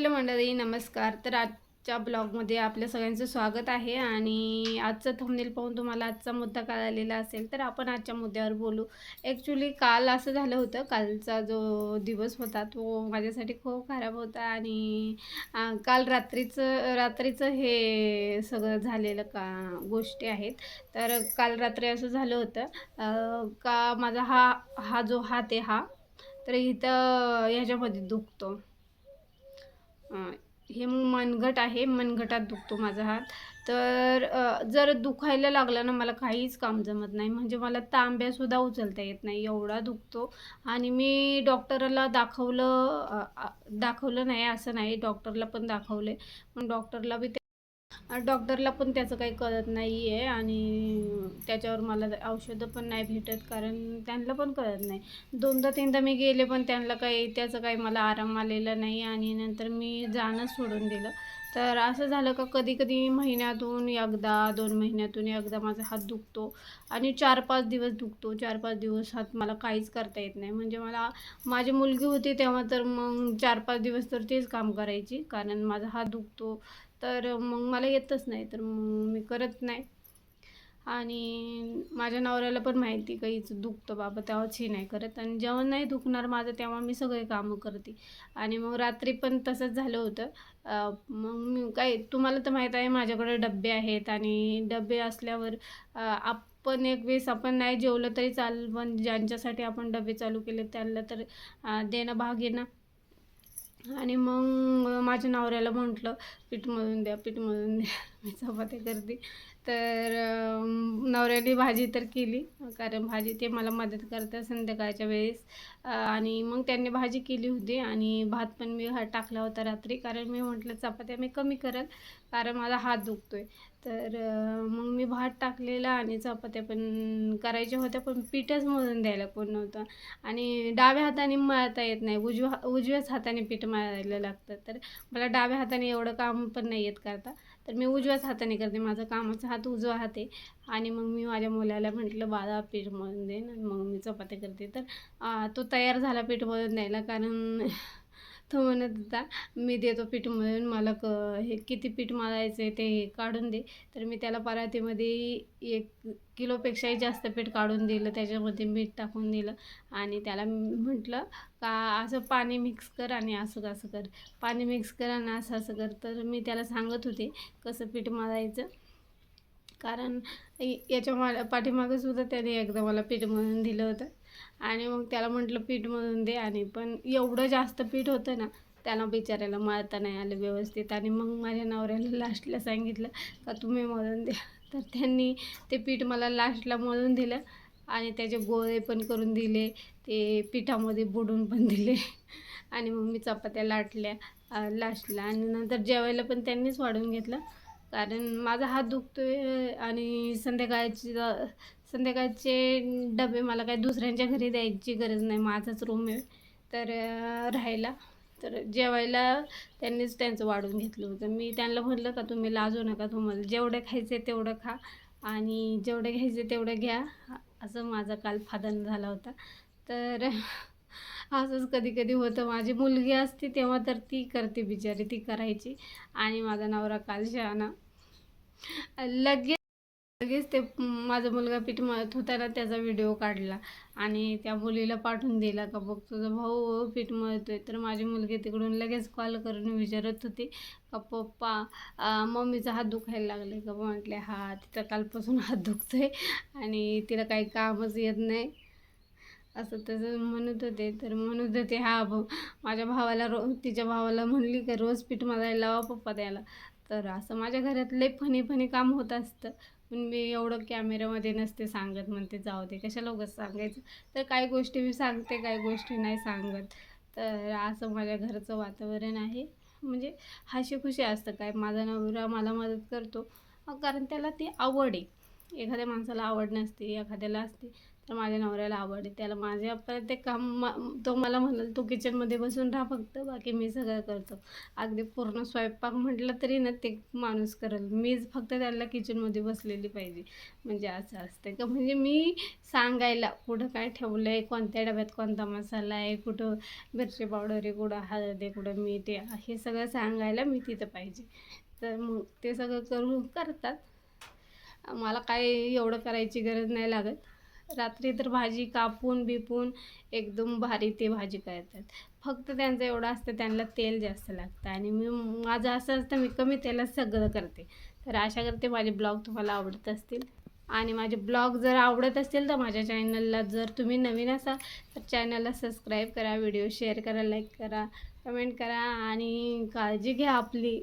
Hello मंडळी नमस्कार. तर आजच्या ब्लॉगमध्ये आपल्या सगळ्यांचं स्वागत आहे आणि आजचं थंबनेल पाहून तुम्हाला आजचा मुद्दा कळालेला असेल तर आपण आजच्या मुद्द्यावर बोलू. ॲक्च्युली काल असं झालं होतं कालचा जो दिवस होता तो माझ्यासाठी खूप खराब होता आणि काल रात्रीचं रात्रीचं हे सगळं झालेलं का गोष्टी आहेत. तर काल रात्री असं झालं होतं का माझा हा हा जो हात आहे हा तर इथं ह्याच्यामध्ये दुखतो. हे मनगट आहे मनगटात दुखतो माझा हात. तर जर दुखायला लागलं ना मला काहीच काम जमत नाही. म्हणजे मला तांब्यासुद्धा उचलता येत नाही एवढा दुखतो. आणि मी डॉक्टरला दाखवलं दाखवलं नाही असं नाही. डॉक्टरला पण दाखवले पण डॉक्टरला बी ते- डॉक्टरला पण त्याचं काही कळत नाही आहे आणि त्याच्यावर मला औषधं पण नाही भेटत कारण त्यांना पण कळत नाही. दोनदा तीनदा मी गेले पण त्यांना काही त्याचं काही मला आराम आलेला नाही आणि नंतर मी जाणंच सोडून दिलं. तर असं झालं का कधी कधी महिन्यातून एकदा दोन महिन्यातून एकदा माझा हात दुखतो आणि चार पाच दिवस दुखतो. चार पाच दिवस हात मला काहीच करता येत नाही. म्हणजे मला माझी मुलगी होती तेव्हा तर मग चार पाच दिवस तर तेच काम करायची कारण माझा हात दुखतो. तर मग मला येतच नाही तर मग मी करत नाही. आणि माझ्या नवऱ्याला पण माहिती काहीच दुखतं बाबा तेव्हाच हे नाही करत. आणि जेव्हा नाही दुखणार माझं तेव्हा मी सगळे कामं करते. आणि मग रात्री पण तसंच झालं होतं. मग मी काय तुम्हाला तर माहीत आहे माझ्याकडे डबे आहेत. आणि डबे असल्यावर आपण एक वेळेस आपण नाही जेवलं तरी चाल पण ज्यांच्यासाठी आपण डबे चालू केले त्यांना तर देणं भाग येणं आणि मग माझ्या नवऱ्याला म्हटलं पीठ मळून द्या पीठ मळून द्या. मी चपात्या करते. तर नवऱ्याने भाजी तर केली कारण भाजी ते मला मदत करतात संध्याकाळच्या वेळेस. आणि मग त्यांनी भाजी केली होती आणि भात पण मी हा टाकला होता रात्री कारण मी म्हटलं चपात्या मी कमी करेल कारण माझा हात दुखतो आहे तर मग मी भात टाकलेला आणि चपात्या पण करायच्या होत्या पण पीठच मोजून द्यायला कोण नव्हतं. आणि डाव्या हाताने मळता येत नाही उजव्या उजव्याच हाताने पीठ मळायला लागतं. तर मला डाव्या हाताने एवढं काम पण नाही येत करता. तर मी उजव्याच हाताने करते माझं कामाचं हात उजवा हात आहे आणि मग मी माझ्या मुलाला म्हटलं बाळा पीठ मळून दे आणि मग मी चपात्या करते. तर तो तयार झाला पीठ मळून द्यायला कारण तो म्हणत होता मी देतो पीठ मळून मला क हे किती पीठ मळायचं आहे ते काढून दे. तर मी त्याला परातीमध्ये एक किलोपेक्षाही जास्त पीठ काढून दिलं त्याच्यामध्ये मीठ टाकून दिलं. आणि त्याला म्हटलं का असं पाणी मिक्स कर आणि असं कसं कर. पाणी मिक्स कर आणि असं असं कर. तर मी त्याला सांगत होते कसं पीठ मळायचं? कारण याच्या मा पाठीमागं सुद्धा त्याने एकदा मला पीठ मळून दिलं होतं. आणि मग त्याला म्हटलं पीठ मळून दे आणि पण एवढं जास्त पीठ होतं ना त्याला बिचाऱ्याला मळता नाही आलं व्यवस्थित. आणि मग माझ्या नवऱ्याला लास्टला सांगितलं का तुम्ही मळून द्या. तर त्यांनी ते पीठ मला लास्टला मळून दिलं आणि त्याचे गोळे पण करून दिले ते पिठामध्ये बुडून पण दिले. आणि मग मी चपात्या लाटल्या लास्टला. आणि नंतर जेवायला पण त्यांनीच वाढून घेतलं. कारण माझा हात दुखतोय आणि संध्याकाळची संध्याकाळचे डबे मला काही दुसऱ्यांच्या घरी द्यायची गरज नाही. माझाच रूम आहे. तर राहायला. तर जेवायला त्यांनीच त्यांचं वाढून घेतलं होतं. मी त्यांना म्हटलं का तुम्ही लाजू नका तुम्हाला जेवढं खायचं आहे तेवढं खा आणि जेवढं घ्यायचं तेवढं घ्या. असं माझा काल फादन झाला होता. तर असंच कधी कधी होतं. माझी मुलगी असते तेव्हा तर ती करते बिचारी ती करायची. आणि माझा नवरा काल शहाणा. लगेच लगेच ते माझा मुलगा पीठ मळत होता ना त्याचा व्हिडिओ काढला. आणि त्या मुलीला पाठवून दिला का बघ तुझा भाऊ पीठ मळतोय. तर माझी मुलगी तिकडून लगेच कॉल करून विचारत होती. का पप्पा मम्मीचा हात दुखायला लागले का? म्हटले हा तिचा कालपासून हात दुखतोय आणि तिला काही कामच येत नाही. असं तसं म्हणत होते. तर म्हणत होते हा भाऊ माझ्या भावाला रो तिच्या भावाला म्हणली का रोज पीठ मळायला लावा पप्पा द्यायला तर असं माझ्या घरात लई फनी फनी काम होत असतं. पण मी एवढं कॅमेऱ्यामध्ये नसते सांगत म्हणते जाऊ दे कशाला उगाच सांगायचं? तर काही गोष्टी मी सांगते काही गोष्टी नाही सांगत. तर असं माझ्या घरचं वातावरण आहे. म्हणजे हशीखुशी असतं काय माझा नवरा मला मदत करतो. कारण त्याला ती आवड आहे. एखाद्या माणसाला आवड नसते एखाद्याला असते. तर माझ्या नवऱ्याला आवडते. त्याला माझ्या प्रत्येक काम म- तो मला म्हणाल तू किचनमध्ये बसून राहा फक्त बाकी मी सगळं करतो. अगदी पूर्ण स्वयंपाक म्हटलं तरी ना ते माणूस करेल. मीच फक्त त्याला किचनमध्ये बसलेली पाहिजे. म्हणजे असं असतं. का म्हणजे मी सांगायला कुठं काय ठेवलं आहे कोणत्या डब्यात कोणता मसाला आहे कुठं मिरची पावडर आहे कुठं हळद आहे कुठं मीठ आहे हे सगळं सांगायला मी तिथं पाहिजे. तर मग ते सगळं करून करतात. मला काय एवढं करायची गरज नाही लागत. रात्री तर भाजी कापून बिपून एकदम भारी ते भाजी करतात. फक्त त्यांचं एवढं असतं त्यांना तेल जास्त लागतं. आणि मी माझं असं असतं मी कमी तेलात सगळं करते. तर आशा करते माझे ब्लॉग तुम्हाला आवडत असतील. आणि माझे ब्लॉग जर आवडत असतील तर माझ्या चॅनलला जर तुम्ही नवीन असाल तर चॅनलला सबस्क्राईब करा व्हिडिओ शेअर करा लाईक करा कमेंट करा आणि काळजी घ्या आपली.